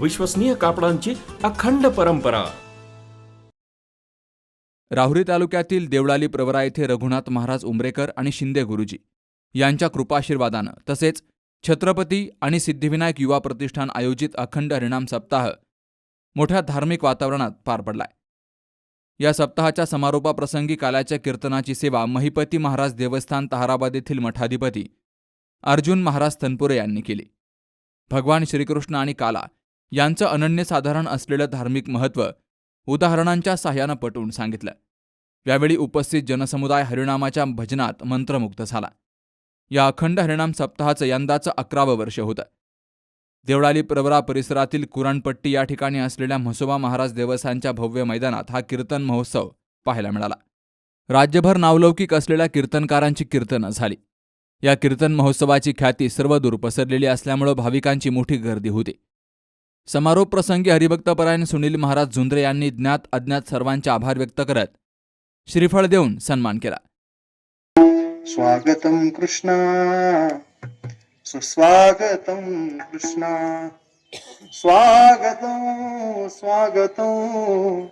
विश्वसनीय कापडांची अखंड परंपरा. राहुरी तालुक्यातील देवळाली प्रवरा येथे रघुनाथ महाराज उमरेकर आणि शिंदे गुरुजी यांच्या कृपाशीर्वादानं तसेच छत्रपती आणि सिद्धिविनायक युवा प्रतिष्ठान आयोजित अखंड हरिणाम सप्ताह मोठ्या धार्मिक वातावरणात पार पडलाय. या सप्ताहाच्या समारोपाप्रसंगी काल्याच्या कीर्तनाची सेवा महिपती महाराज देवस्थान तहाराबाद येथील मठाधिपती अर्जुन महाराज तनपुरे यांनी केली. भगवान श्रीकृष्ण आणि काला यांचं अनन्यसाधारण असलेलं धार्मिक महत्त्व उदाहरणांच्या साह्यानं पटवून सांगितलं. यावेळी उपस्थित जनसमुदाय हरिणामाच्या भजनात मंत्रमुग्ध झाला. या अखंड हरिणाम सप्ताहाचं यंदाचं अकरावं वर्ष होतं. देवळाली प्रवरा परिसरातील कुराणपट्टी या ठिकाणी असलेल्या म्हसोबा महाराज देवस्थानच्या भव्य मैदानात हा कीर्तन महोत्सव पाहायला मिळाला. राज्यभर नावलौकिक असलेल्या कीर्तनकारांची कीर्तनं झाली. या कीर्तन महोत्सवाची ख्याती सर्वदूर पसरलेली असल्यामुळं भाविकांची मोठी गर्दी होती. समारोप प्रसंगी हरिभक्तपरायण सुनील महाराज झुंद्रे यांनी ज्ञात अज्ञात सर्वांचे आभार व्यक्त करत श्रीफळ देऊन सन्मान केला. स्वागतम कृष्णा. सुस्वागतम कृष्णा. स्वागतं स्वागतं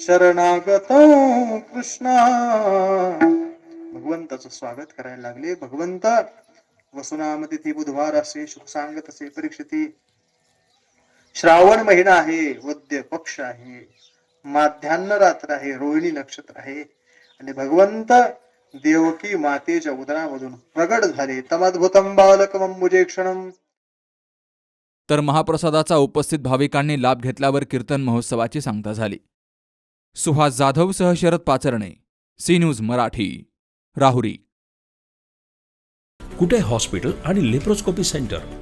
शरणागतं कृष्णा. भगवंताचं स्वागत करायला लागले. भगवंत वसुनामतिथी बुधवार असे सुख सांगत असे परीक्षिती. श्रावण महिना आहे वद्य पक्ष आहे माध्यान्ह रात्र आहे रोहिणी नक्षत्र आहे. आणि भगवंत देवकी मातेच्या उदरामधून प्रगट झाले. तमद्भुतम बालकमंबुजे क्षणम तर महाप्रसादाचा उपस्थित भाविकांनी लाभ घेतल्यावर कीर्तन महोत्सवाची सांगता झाली. Suhas जाधवसह Sharad Pacharne C news Marathi Rahuri. Kute hospital आणि लेप्रोस्कोपी सेंटर?